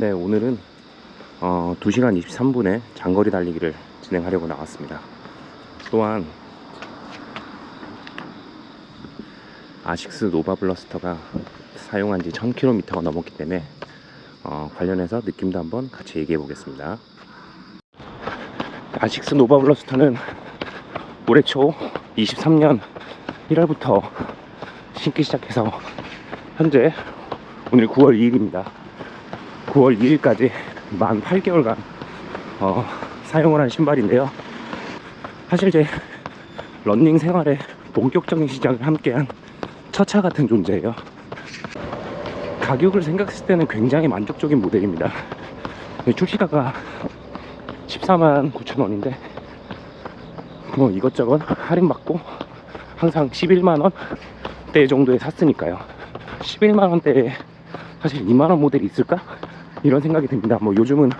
네, 오늘은 어, 2시간 23분에 장거리 달리기를 진행하려고 나왔습니다. 또한 아식스 노바 블러스터가 사용한 지 1000km가 넘었기 때문에 어, 관련해서 느낌도 한번 같이 얘기해 보겠습니다. 아식스 노바 블러스터는 올해 초 23년 1월부터 신기 시작해서 현재 오늘 9월 2일입니다. 9월 2일까지 만 8개월간 어, 사용을 한 신발인데요. 사실 제 런닝 생활의 본격적인 시작을 함께한 처차 같은 존재예요. 가격을 생각했을 때는 굉장히 만족적인 모델입니다. 출시가가 14만 9천 원인데 뭐 이것저것 할인받고 항상 11만 원대 정도에 샀으니까요. 11만 원대에 사실 2만 원 모델이 있을까? 이런 생각이 듭니다. 뭐 요즘은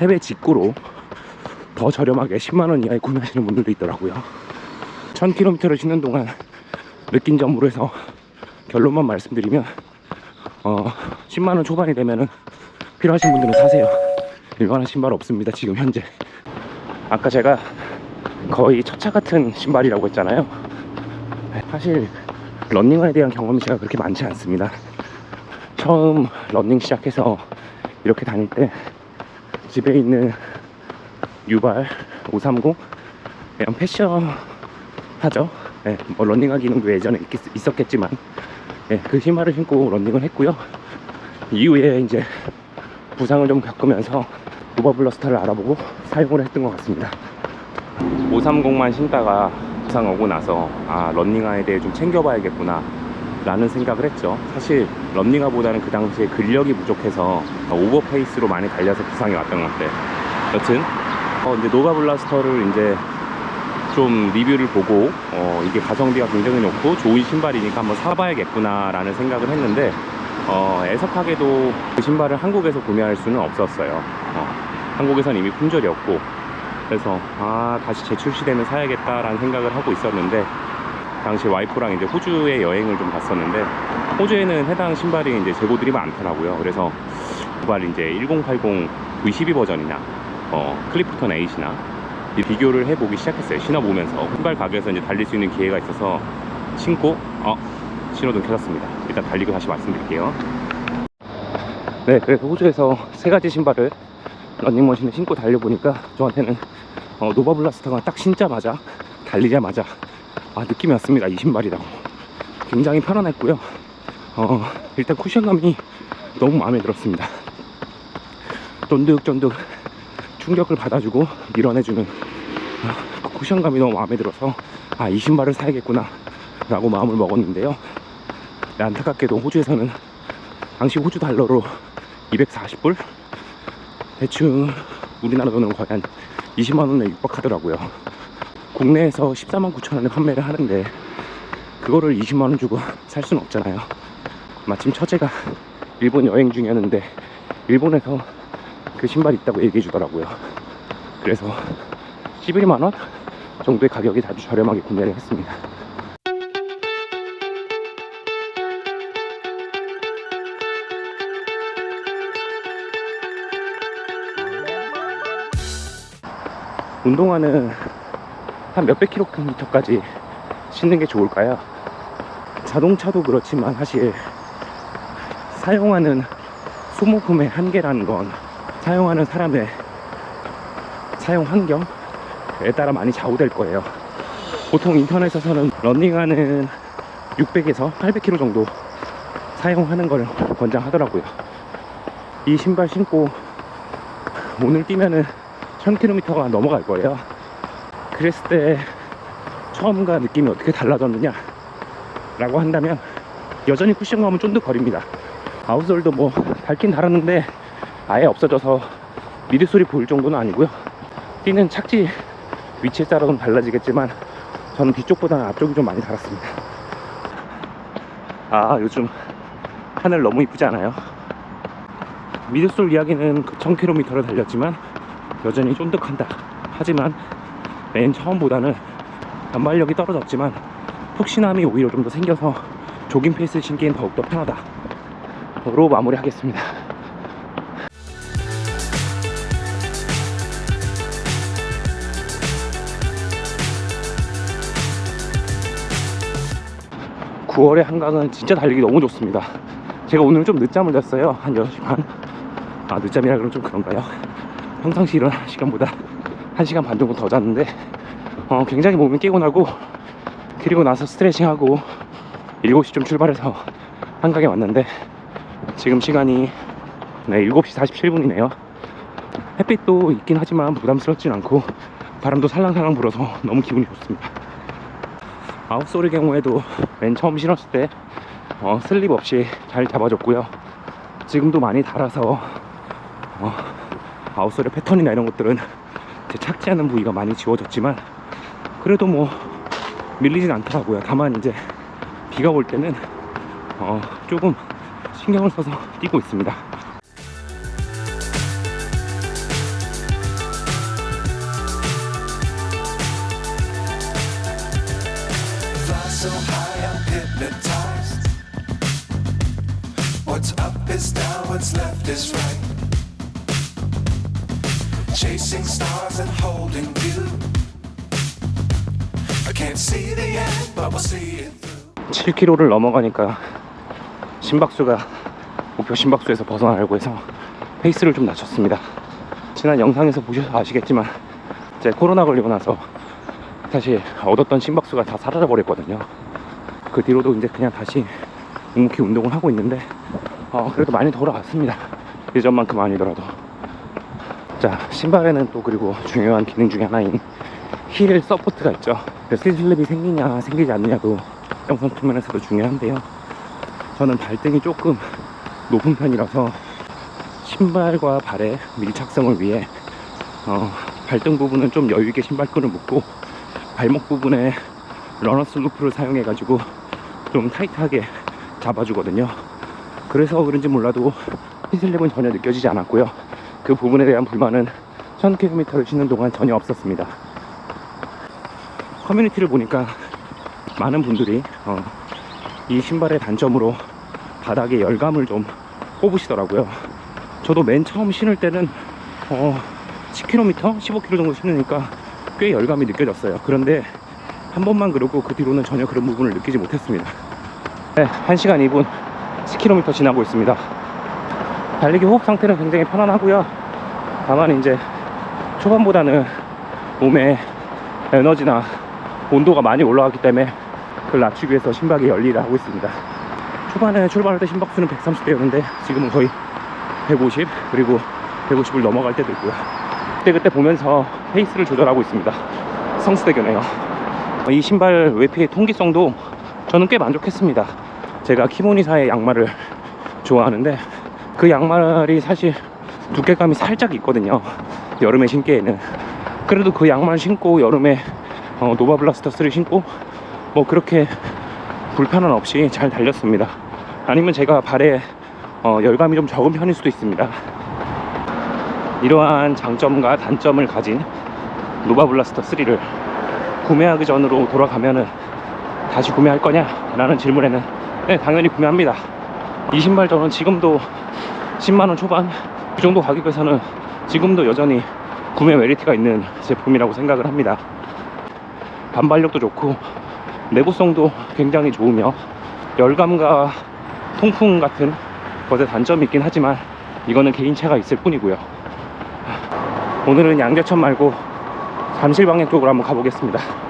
해외 직구로 더 저렴하게 10만 원 이하에 구매하시는 분들도 있더라고요. 1000km를 신는 동안 느낀 점으로 해서 결론만 말씀드리면 어 10만 원 초반이 되면은 필요하신 분들은 사세요. 일반한 신발 없습니다. 지금 현재. 아까 제가 거의 첫차 같은 신발이라고 했잖아요. 사실 런닝화에 대한 경험이 제가 그렇게 많지 않습니다. 처음 런닝 시작해서 이렇게 다닐 때 집에 있는 유발 530 그냥 패션 하죠. 예, 뭐 런닝화 기능도 예전에 있, 있었겠지만 예, 그 신발을 신고 런닝을 했고요. 이후에 이제 부상을 좀 겪으면서 오버블러스타를 알아보고 사용을 했던 것 같습니다. 530만 신다가 부상 오고 나서 아 런닝화에 대해 좀 챙겨봐야겠구나 라는 생각을 했죠. 사실 런닝화보다는 그 당시에 근력이 부족해서 오버페이스로 많이 달려서 부상이 왔던 것 같아요. 여튼 어, 이제 노바 블라스터를 이제 좀 리뷰를 보고 어, 이게 가성비가 굉장히 높고 좋은 신발이니까 한번 사봐야겠구나 라는 생각을 했는데 어, 애석하게도 그 신발을 한국에서 구매할 수는 없었어요. 어, 한국에선 이미 품절이었고 그래서 아 다시 재출시되면 사야겠다라는 생각을 하고 있었는데 당시 와이프랑 이제 호주에 여행을 좀 갔었는데 호주에는 해당 신발이 이제 재고들이 많더라고요. 그래서 그발 이제 1080 V12 버전이나 어, 클리프톤 8이나 비교를 해보기 시작했어요. 신어보면서 신발 가게에서 이제 달릴 수 있는 기회가 있어서 신고 어 신호등 켜졌습니다. 일단 달리고 다시 말씀드릴게요. 네, 그래서 호주에서 세 가지 신발을 런닝머신을 신고 달려보니까 저한테는 어, 노바블라스터가 딱 신자마자 달리자마자 아, 느낌이 왔습니다. 이 신발이라고. 굉장히 편안했고요. 어, 일단 쿠션감이 너무 마음에 들었습니다. 쫀득쫀득 충격을 받아주고 밀어내주는 아, 그 쿠션감이 너무 마음에 들어서 아, 이 신발을 사야겠구나 라고 마음을 먹었는데요. 네, 안타깝게도 호주에서는 당시 호주 달러로 240불? 대충 우리나라 돈으로 거의 한 20만원에 육박하더라고요. 국내에서 14만 9천 원에 판매를 하는데 그거를 20만 원 주고 살 수는 없잖아요. 마침 처제가 일본 여행 중이었는데 일본에서 그 신발 있다고 얘기해 주더라고요. 그래서 11만 원 정도의 가격이 아주 저렴하게 구매를 했습니다. 운동화는 한 몇백 킬로미터까지 신는 게 좋을까요? 자동차도 그렇지만 사실 사용하는 소모품의 한계라는 건 사용하는 사람의 사용 환경에 따라 많이 좌우될 거예요. 보통 인터넷에서는 런닝하는 600에서 800km 정도 사용하는 걸 권장하더라고요. 이 신발 신고 오늘 뛰면은 1000km가 넘어갈 거예요. 그랬을 때 처음과 느낌이 어떻게 달라졌느냐 라고 한다면 여전히 쿠션감은 쫀득거립니다. 아웃솔도 뭐 닳긴 달았는데 아예 없어져서 미드솔이 보일 정도는 아니고요. 뛰는 착지 위치에 따라서는 달라지겠지만 저는 뒤쪽보다는 앞쪽이 좀 많이 달았습니다. 아 요즘 하늘 너무 이쁘지 않아요? 미드솔 이야기는 1000km를 달렸지만 여전히 쫀득한다. 하지만 맨 처음보다는 단발력이 떨어졌지만 푹신함이 오히려 좀 더 생겨서 조깅 페이스 신기엔 더욱더 편하다. 로 마무리하겠습니다. (9월의) 한강은 진짜 달리기 너무 좋습니다. 제가 오늘 좀 늦잠을 잤어요. 한 (6시 반) 아 늦잠이라 그러면 좀 그런가요? 평상시 일어나 시간보다. 1시간 반 정도 더 잤는데, 어, 굉장히 몸이 깨고나고, 그리고 나서 스트레칭하고, 7시쯤 출발해서 한강에 왔는데, 지금 시간이 네, 7시 47분이네요. 햇빛도 있긴 하지만 부담스럽진 않고, 바람도 살랑살랑 불어서 너무 기분이 좋습니다. 아웃솔의 경우에도 맨 처음 신었을 때 어, 슬립 없이 잘 잡아줬고요. 지금도 많이 달아서 어, 아웃솔의 패턴이나 이런 것들은 제 착지하는 부위가 많이 지워졌지만 그래도 뭐 밀리진 않더라고요. 다만 이제 비가 올 때는 어, 조금 신경을 써서 뛰고 있습니다. What's up is down, what's left is right. Chasing stars and holding you. I can't see the end, but we'll see it through. 7km를 넘어가니까 심박수가 목표 심박수에서 벗어나려고 해서 페이스를 좀 낮췄습니다. 지난 영상에서 보셔서 아시겠지만 이제 코로나 걸리고 나서 사실 얻었던 심박수가 다 사라져 버렸거든요. 그 뒤로도 이제 그냥 다시 묵묵히 운동을 하고 있는데 어, 그래도 많이 돌아갔습니다. 예전만큼 아니더라도. 자 신발에는 또 그리고 중요한 기능 중에 하나인 힐 서포트가 있죠. 슬립이 생기냐 생기지 않느냐도 영상 측면에서도 중요한데요. 저는 발등이 조금 높은 편이라서 신발과 발의 밀착성을 위해 어, 발등 부분은 좀 여유 있게 신발끈을 묶고 발목 부분에 러너스 루프를 사용해 가지고 좀 타이트하게 잡아주거든요. 그래서 그런지 몰라도 흰슬립은 전혀 느껴지지 않았고요. 그 부분에 대한 불만은 1000km를 신는 동안 전혀 없었습니다. 커뮤니티를 보니까 많은 분들이 어, 이 신발의 단점으로 바닥에 열감을 좀 꼽으시더라고요. 저도 맨 처음 신을 때는 어, 10km, 15km 정도 신으니까 꽤 열감이 느껴졌어요. 그런데 한 번만 그러고 그 뒤로는 전혀 그런 부분을 느끼지 못했습니다. 네, 1시간 2분 10km 지나고 있습니다. 달리기 호흡 상태는 굉장히 편안하고요. 다만 이제 초반보다는 몸에 에너지나 온도가 많이 올라갔기 때문에 그걸 낮추기 위해서 심박이 열리를 하고 있습니다. 초반에 출발할 때 심박수는 130대였는데 지금은 거의 150 그리고 150을 넘어갈 때도 있고요. 그때그때 보면서 페이스를 조절하고 있습니다. 성수대교네요. 이 신발 외피의 통기성도 저는 꽤 만족했습니다. 제가 키모니사의 양말을 좋아하는데 그 양말이 사실 두께감이 살짝 있거든요. 여름에 신기에는. 그래도 그 양말 신고 여름에 어, 노바 블라스터 3를 신고 뭐 그렇게 불편함 없이 잘 달렸습니다. 아니면 제가 발에 어, 열감이 좀 적은 편일 수도 있습니다. 이러한 장점과 단점을 가진 노바 블라스터 3를 구매하기 전으로 돌아가면은 다시 구매할 거냐? 라는 질문에는 네, 당연히 구매합니다. 이 신발 저는 지금도 10만원 초반 그 정도 가격에서는 지금도 여전히 구매 메리트가 있는 제품이라고 생각을 합니다. 반발력도 좋고 내구성도 굉장히 좋으며 열감과 통풍 같은 것에 단점이 있긴 하지만 이거는 개인차가 있을 뿐이고요. 오늘은 양재천 말고 잠실방향 쪽으로 한번 가보겠습니다.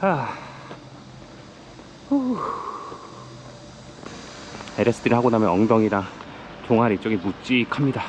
아. 후. LSD를 하고 나면 엉덩이랑 종아리 쪽이 묵직합니다. 휴.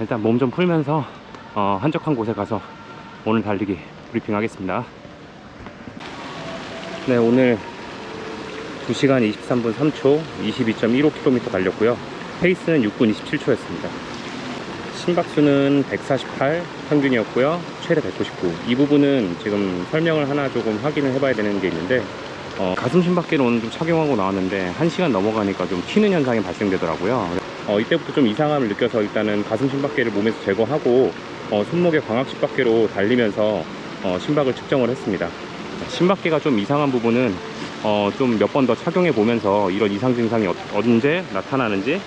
일단 몸 좀 풀면서 어, 한적한 곳에 가서 오늘 달리기 브리핑 하겠습니다. 네, 오늘 2시간 23분 3초 22.15km 달렸고요. 페이스는 6분 27초였습니다. 심박수는 148 평균이었고요. 최대 199. 이 부분은 지금 설명을 하나 조금 확인을 해봐야 되는 게 있는데 어, 가슴 심박계를 오늘 좀 착용하고 나왔는데 1시간 넘어가니까 좀 튀는 현상이 발생되더라고요. 어, 이때부터 좀 이상함을 느껴서 일단은 가슴 심박계를 몸에서 제거하고 어, 손목에 광학 심박계로 달리면서 어, 심박을 측정을 했습니다. 심박계가 좀 이상한 부분은 어, 좀 몇 번 더 착용해 보면서 이런 이상 증상이 어- 언제 나타나는지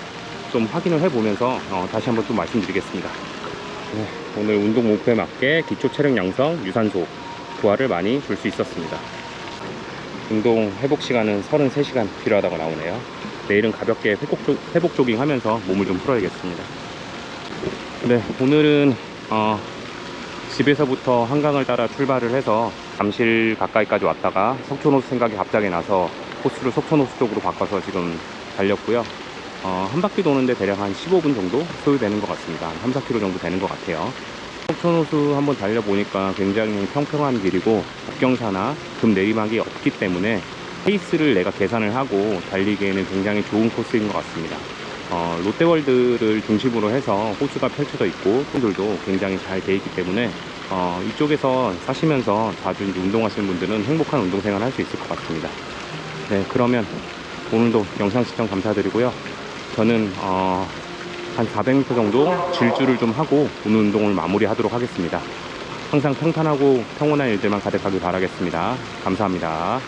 좀 확인을 해 보면서 어, 다시 한번 또 말씀드리겠습니다. 네, 오늘 운동 목표에 맞게 기초 체력 양성, 유산소 부하를 많이 줄 수 있었습니다. 운동 회복 시간은 33시간 필요하다고 나오네요. 내일은 가볍게 회복, 조, 회복 조깅 하면서 몸을 좀 풀어야겠습니다. 네, 오늘은 어, 집에서부터 한강을 따라 출발을 해서 잠실 가까이까지 왔다가 석촌호수 생각이 갑자기 나서 코스를 석촌호수 쪽으로 바꿔서 지금 달렸고요. 어, 한 바퀴 도는데 대략 한 15분 정도 소요되는 것 같습니다. 한 3, 4km 정도 되는 것 같아요. 석촌호수 한번 달려보니까 굉장히 평평한 길이고 국경사나 금 내리막이 없기 때문에 페이스를 내가 계산을 하고 달리기에는 굉장히 좋은 코스인 것 같습니다. 어, 롯데월드를 중심으로 해서 호수가 펼쳐져 있고 분들도 굉장히 잘 돼 있기 때문에 어, 이쪽에서 사시면서 자주 운동하시는 분들은 행복한 운동생활 할 수 있을 것 같습니다. 네, 그러면 오늘도 영상 시청 감사드리고요. 저는 어, 한 400m 정도 질주를 좀 하고 오늘 운동을 마무리하도록 하겠습니다. 항상 평탄하고 평온한 일들만 가득하길 바라겠습니다. 감사합니다.